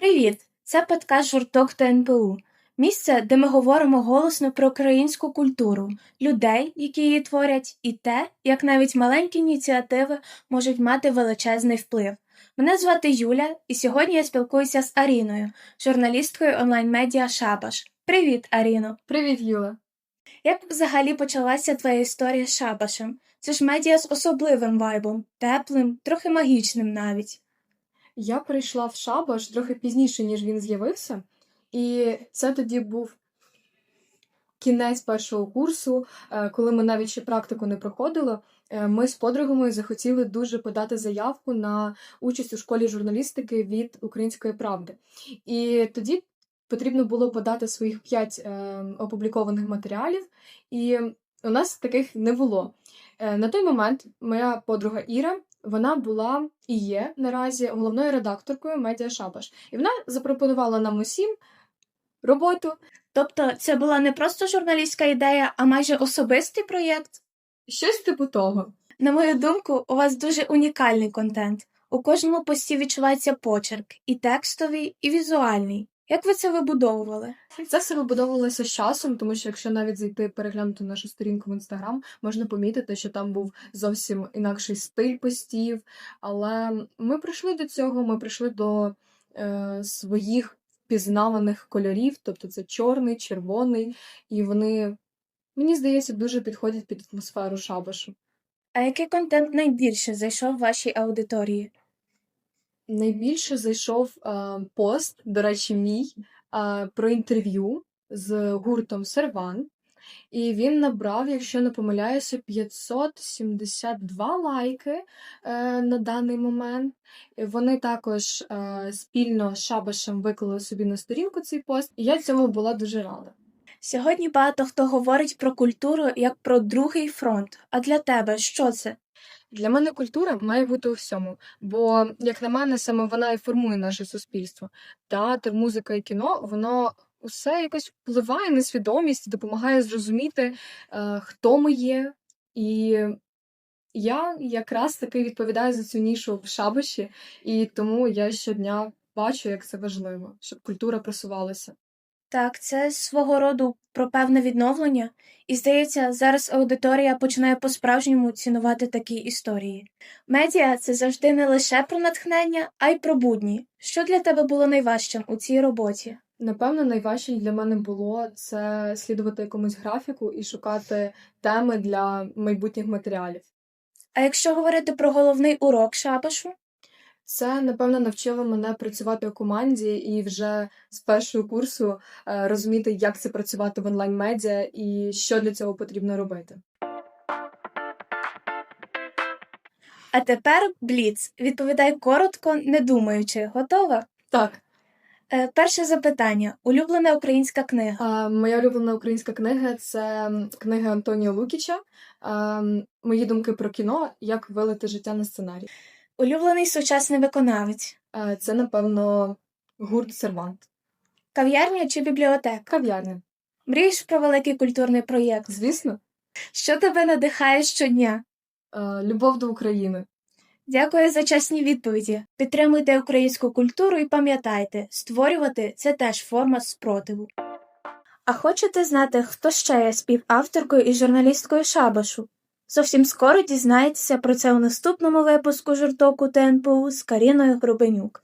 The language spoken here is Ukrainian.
Привіт! Це подкаст «Журток ТНПУ. Місце, де ми говоримо голосно про українську культуру, людей, які її творять, і те, як навіть маленькі ініціативи можуть мати величезний вплив. Мене звати Юля, і сьогодні я спілкуюся з Аріною, журналісткою онлайн-медіа Шабаш. Привіт, Аріно! Привіт, Юла. Як взагалі почалася твоя історія з Шабашем? Це ж медіа з особливим вайбом, теплим, трохи магічним навіть. Я прийшла в Шабаш трохи пізніше, ніж він з'явився, і це тоді був кінець першого курсу, е, коли ми навіть ще практику не проходили. Е, Ми з подругами захотіли дуже подати заявку на участь у школі журналістики від Української правди. І тоді потрібно було подати своїх п'ять е, опублікованих матеріалів, і у нас таких не було. На той момент моя подруга Іра вона була і є наразі головною редакторкою медіа Шабаш. І вона запропонувала нам усім роботу. Тобто це була не просто журналістська ідея, а майже особистий проєкт? Щось типу того. На мою думку, у вас дуже унікальний контент. У кожному пості відчувається почерк і текстовий, і візуальний. Як ви це вибудовували? Це все вибудовувалося з часом, тому що якщо навіть зайти переглянути нашу сторінку в інстаграм, можна помітити, що там був зовсім інакший стиль постів. Але ми прийшли до цього, ми прийшли до е, своїх впізнаваних кольорів, тобто це чорний, червоний, і вони, мені здається, дуже підходять під атмосферу шабашу. А який контент найбільше зайшов вашій аудиторії? Найбільше зайшов е, пост, до речі, мій е, про інтерв'ю з гуртом Серван. І він набрав, якщо не помиляюся, 572 лайки е, на даний момент. Вони також е, спільно з Шабашем виклали собі на сторінку цей пост, і я цьому була дуже рада. Сьогодні багато хто говорить про культуру як про другий фронт. А для тебе що це? Для мене культура має бути у всьому, бо, як на мене, саме вона і формує наше суспільство. Театр, музика і кіно, воно усе якось впливає на свідомість, допомагає зрозуміти, е, хто ми є. І я якраз таки відповідаю за цю нішу в шабаші, і тому я щодня бачу, як це важливо, щоб культура просувалася. Так, це свого роду про певне відновлення, і здається, зараз аудиторія починає по-справжньому цінувати такі історії. Медіа це завжди не лише про натхнення, а й про будні. Що для тебе було найважчим у цій роботі? Напевно, найважче для мене було це слідувати якомусь графіку і шукати теми для майбутніх матеріалів. А якщо говорити про головний урок шабашу, Це, напевно, навчило мене працювати у команді і вже з першого курсу е, розуміти, як це працювати в онлайн-медіа і що для цього потрібно робити. а тепер Бліц. Відповідай коротко, не думаючи. Готова? Так, Е, перше запитання: улюблена українська книга. е, моя улюблена українська книга це книга Антонія Лукіча. е, Мої думки про кіно, як вилити життя на сценарій. Улюблений сучасний виконавець. Це, напевно, гурт Сервант. Кав'ярня чи бібліотека? Кав'ярня. Мрієш про великий культурний проєкт? Звісно, Що тебе надихає щодня? любов до України. Дякую за чесні відповіді. Підтримуйте українську культуру і пам'ятайте, створювати це теж форма спротиву. А хочете знати, хто ще є співавторкою і журналісткою Шабашу? Зовсім скоро дізнаєтеся про це у наступному випуску журтоку ТНПУ з Каріною Грубенюк.